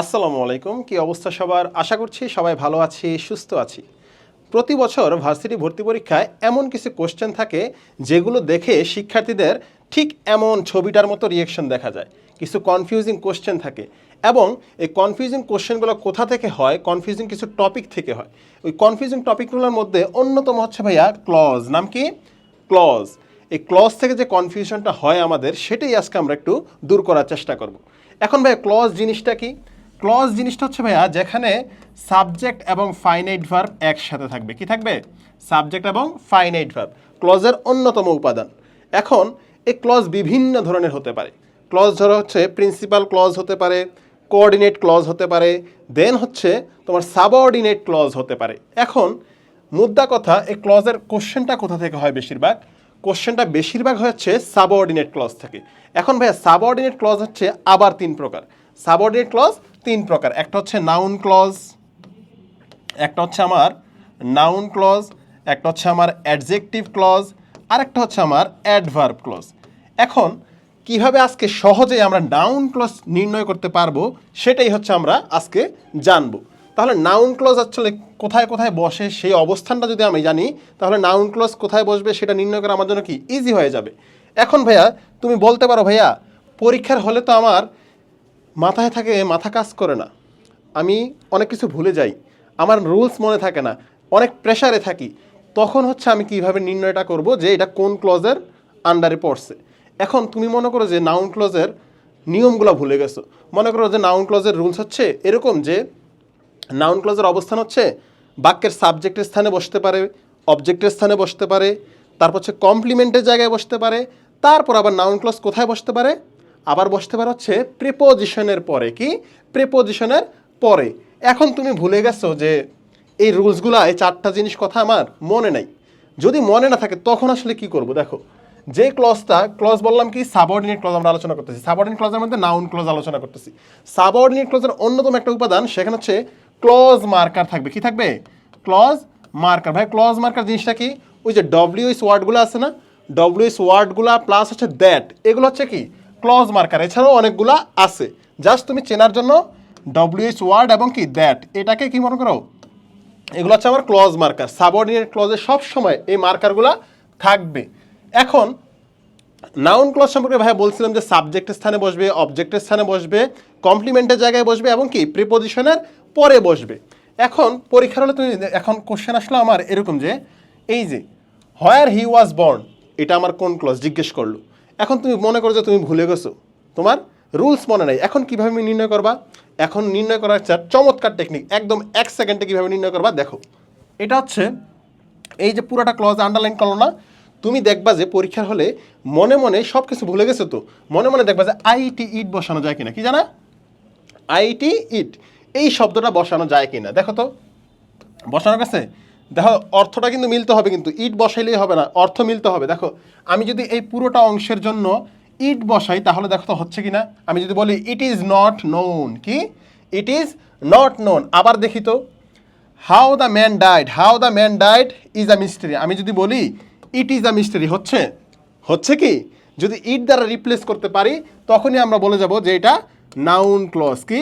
আসসালামু আলাইকুম, কি অবস্থা সবার? আশা করছি সবাই ভালো আছি, সুস্থ আছি। প্রতি বছর ভার্সিটি ভর্তি পরীক্ষায় এমন কিছু কোশ্চেন থাকে যেগুলো দেখে শিক্ষার্থীদের ঠিক এমন ছবিটার মতো রিয়েকশন দেখা যায়। কিছু কনফিউজিং কোশ্চেন থাকে এবং এই কনফিউজিং কোশ্চেনগুলো কোথা থেকে হয় কনফিউজিং কিছু টপিক থেকে হয়। ওই কনফিউজিং টপিকগুলোর মধ্যে অন্যতম হচ্ছে ভাইয়া ক্লজ নাম কি? ক্লজ এই ক্লজ থেকে যে কনফিউশনটা হয় আমাদের, সেটাই আজকে আমরা একটু দূর করার চেষ্টা করব। এখন ভাইয়া ক্লজ জিনিসটা কি? ক্লজ জিনিসটা হচ্ছে ভাইয়া, যেখানে সাবজেক্ট এবং ফাইনাইট ভার্ব একসাথে থাকবে। কি থাকবে? সাবজেক্ট এবং ফাইনাইট ভার্ব, ক্লজের অন্যতম উপাদান। এখন এই ক্লজ বিভিন্ন ধরনের হতে পারে। ক্লজ ধরো হচ্ছে প্রিন্সিপাল ক্লজ হতে পারে, কোঅর্ডিনেট ক্লজ হতে পারে, দেন হচ্ছে তোমার সাবঅর্ডিনেট ক্লজ হতে পারে। এখন মুদ্রা কথা, এই ক্লজের কোশ্চেনটা কোথা থেকে হয় বেশিরভাগ? কোশ্চেনটা বেশিরভাগ হচ্ছে সাবঅর্ডিনেট ক্লজ থেকে। এখন ভাইয়া, সাবঅর্ডিনেট ক্লজ হচ্ছে আবার তিন প্রকার। সাবঅর্ডিনেট ক্লজ তিন প্রকার। একটা হচ্ছে নাউন ক্লজ একটা হচ্ছে আমার নাউন ক্লজ একটা হচ্ছে আমার অ্যাডজেক্টিভ ক্লজ আর একটা হচ্ছে আমার অ্যাডভার্ব ক্লজ এখন, কীভাবে আজকে সহজেই আমরা নাউন ক্লজ নির্ণয় করতে পারব, সেটাই হচ্ছে আমরা আজকে জানব। তাহলে নাউন ক্লজ আসলে কোথায় কোথায় বসে, সেই অবস্থানটা যদি আমি জানি, তাহলে নাউন ক্লজ কোথায় বসবে, সেটা নির্ণয় করা আমার জন্য কি ইজি হয়ে যাবে। এখন ভাইয়া, তুমি বলতে পারো ভাইয়া, পরীক্ষার হলে তো আমার মাথায় থাকে, মাথা কাজ করে না। আমি অনেক কিছু ভুলে যাই। আমার রুলস মনে থাকে না। অনেক প্রেশারে থাকি। তখন হচ্ছে আমি কীভাবে নির্ণয়টা করব যে এটা কোন ক্লজের আন্ডারে পড়ছে। এখন তুমি মনে করো যে নাউন ক্লজের নিয়মগুলো ভুলে গেছো। মনে করো যে নাউন ক্লজের রুলস হচ্ছে এরকম যে নাউন ক্লজের অবস্থান হচ্ছে বাক্যের সাবজেক্টের স্থানে বসতে পারে অবজেক্টের স্থানে বসতে পারে, তারপর হচ্ছে কমপ্লিমেন্টের জায়গায় বসতে পারে, তারপর আবার নাউন ক্লজ কোথায় বসতে পারে? আবার বসতে পারে হচ্ছে প্রিপোজিশনের পরে, কি? প্রিপোজিশনের পরে। এখন তুমি ভুলে গেছো যে এই রুলসগুলো, এই চারটা জিনিস কথা আমার মনে নাই। যদি মনে না থাকে, তখন আসলে কি করব? দেখো, যে ক্লজটা ক্লজ বললাম কি? সাবঅর্ডিনেট ক্লজ আমরা আলোচনা করতেছি। সাবঅর্ডিনেট ক্লজের মধ্যে নাউন ক্লজ আলোচনা করতেছি। সাবঅর্ডিনেট ক্লজের অন্যতম একটা উপাদান, সেখানে হচ্ছে ক্লজ মার্কার থাকবে। কি থাকবে? ক্লজ মার্কার ভাই ক্লজ মার্কার জিনিসটা কি? ওই যে ডব্লিউএস ওয়ার্ডগুলো আছে না? ডব্লিউএস ওয়ার্ডগুলো প্লাস হচ্ছে দ্যাট এগুলো হচ্ছে কি? Clause marker. এছাড়াও অনেকগুলো আছে। জাস্ট তুমি চেনার জন্য ডব্লিউএস ওয়ার্ড এবং কি দ্যাট এটাকে কি মনে করো? এগুলো হচ্ছে আমার ক্লজ মার্কার। সাবঅর্ডিনেট ক্লজে সব সময় এই মার্কারগুলো থাকবে। এখন নাউন ক্লজ সম্পর্কে ভাই বলছিলাম যে সাবজেক্টের স্থানে বসবে অবজেক্টের স্থানে বসবে কমপ্লিমেন্টের জায়গায় বসবে এবং কি প্রিপোজিশনের পরে বসবে। এখন, পরীক্ষার হলে তুমি এখন কোশ্চেন আসলো আমার এরকম যে, এই যে হোয়ার হি ওয়াজ বর্ন এটা আমার কোন ক্লজ জিজ্ঞেস করল। এখন তুমি মনে করো যে তুমি ভুলে গেছো। তোমার রুলস মনে নাই। এখন কীভাবে নির্ণয় করবা? এখন নির্ণয় করার একটা চমৎকার টেকনিক একদম এক সেকেন্ডে কীভাবে নির্ণয় করবা? দেখো। এটা হচ্ছে এই যে পুরোটা ক্লজ আন্ডারলাইন করল না, তুমি দেখবা যে পরীক্ষার হলে মনে মনে সব কিছু ভুলে গেছো তো? মনে মনে দেখবা যে আইটি ইট বসানো যায় কিনা? কি জানা? আইটি ইট এই শব্দটা বসানো যায় কিনা? দেখো তো। বসানো গেছে? দেখো, অর্থটা কিন্তু মিলতে হবে কিন্তু, ইট বসাইলেই হবে না, অর্থ মিলতে হবে। দেখো, আমি যদি এই পুরোটা অংশের জন্য ইট বসাই, তাহলে দেখো তো হচ্ছে কি না আমি যদি বলি ইট ইজ নট নোন কি? ইট ইজ নট নোন আবার দেখি তো how the man died how the man died is a mystery আমি যদি বলি ইট ইজ আ মিস্ট্রি হচ্ছে? হচ্ছে কি? যদি ইট দ্বারা রিপ্লেস করতে পারি, তখনই আমরা বলে যাব যে এটা নাউন ক্লজ কি?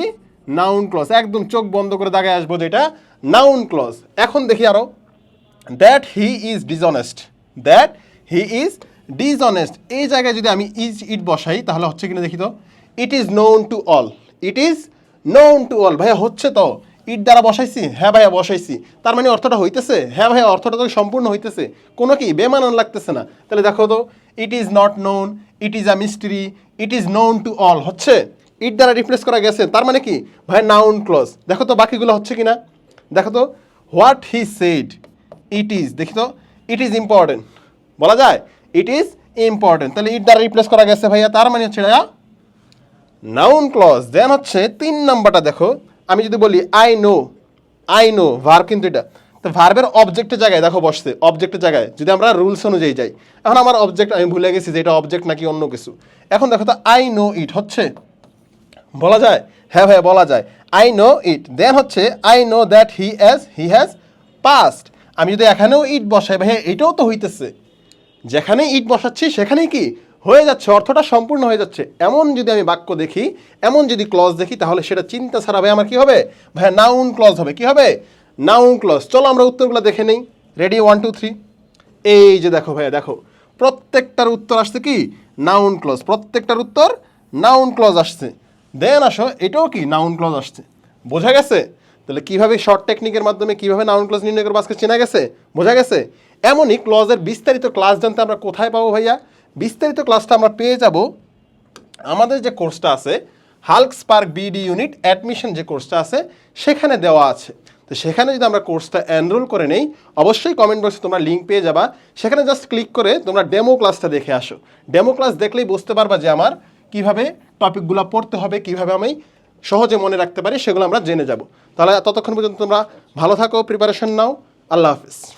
নাউন ক্লস একদম চোখ বন্ধ করে দাগায় আসব যে এটা নাউন ক্লজ এখন দেখি আরও। That he is dishonest that he is dishonest এই জায়গায় যদি আমি ইজ ইট বসাই, তাহলে হচ্ছে কিনা দেখি তো? It is known to all it is known to all ভাইয়া, হচ্ছে তো। ইট দ্বারা বসাইছি? হ্যাঁ ভাইয়া, বসাইছি। তার মানে অর্থটা হইতেছে? হ্যাঁ ভাইয়া, অর্থটা তো সম্পূর্ণ হইতেছে। কোনো কি? বেমানন লাগতেছে না। তাহলে দেখো তো it is not known it is a mystery it is known to all হচ্ছে? ইট দ্বারা রিপ্লেস করা গেছে। তার মানে কি? ভাই নাউন ক্লজ দেখো তো বাকিগুলো হচ্ছে কিনা? দেখো তো what he said it is দেখি তো ইট ইজ ইম্পর্টেন্ট বলা যায় ইট ইজ ইম্পর্টেন্ট তাহলে ইট দ্বারা রিপ্লেস করা গেছে ভাইয়া, তার মানে হচ্ছে এটা নাউন ক্লজ দেন হচ্ছে তিন নাম্বারটা দেখো, আমি যদি বলি I know I know verb কিন্তু এটা, তো ভার্বের অবজেক্টের জায়গায় দেখো বসছে অবজেক্টের জায়গায়, যদি আমরা রুলস অনুযায়ী যাই, এখন আমার অবজেক্ট আমি ভুলে গেছি যে এটা অবজেক্ট নাকি অন্য কিছু, এখন দেখো তো আই নো ইট হচ্ছে, বলা যায় হ্যাঁ ভাইয়া, বলা যায় আই নো ইট দেন হচ্ছে I know that he as he has past আমি যদি এখানেও ইট বসাই, ভাইয়া, এটাও তো হইতেছে। যেখানে ইট বসাচ্ছি, সেখানেই কি? হয়ে যাচ্ছে, অর্থটা সম্পূর্ণ হয়ে যাচ্ছে। এমন যদি আমি বাক্য দেখি, এমন যদি ক্লজ দেখি, তাহলে সেটা চিন্তা ছাড়া ভাই আমার কী হবে? ভাই নাউন ক্লজ হবে। কি হবে? নাউন ক্লজ চলো আমরা উত্তরগুলো দেখে নেই। রেডি ওয়ান টু থ্রি এই যে দেখো, ভাইয়া, দেখো। প্রত্যেকটার উত্তর আসছে কি? নাউন ক্লজ প্রত্যেকটার উত্তর নাউন ক্লজ আসছে। দেন আসো, এটাও কি? নাউন ক্লজ আসছে। বোঝা গেছে? তাহলে কীভাবে শর্ট টেকনিকের মাধ্যমে কীভাবে নাউন ক্লজ নির্ণয় করব? আজকে চেনা গেছে? বোঝা গেছে? এমনই ক্লজের বিস্তারিত ক্লাস জানতে আমরা কোথায় পাবো ভাইয়া? বিস্তারিত ক্লাসটা আমরা পেয়ে যাব আমাদের যে কোর্সটা আছে Hulk spark BD unit admission যে কোর্সটা আছে, সেখানে দেওয়া আছে। তো সেখানে যদি আমরা কোর্সটা এনরোল করে নেই, অবশ্যই কমেন্ট বক্সে তোমরা লিঙ্ক পেয়ে যাবা। সেখানে জাস্ট ক্লিক করে তোমরা ডেমো ক্লাসটা দেখে আসো। ডেমো ক্লাস দেখলেই বুঝতে পারবা যে আমার কীভাবে টপিকগুলো পড়তে হবে, কীভাবে আমি সহজে মনে রাখতে পারি, সেগুলো আমরা জেনে যাব। তাহলে ততক্ষণ পর্যন্ত তোমরা ভালো থাকো প্রিপারেশন নাও। আল্লাহ হাফিজ।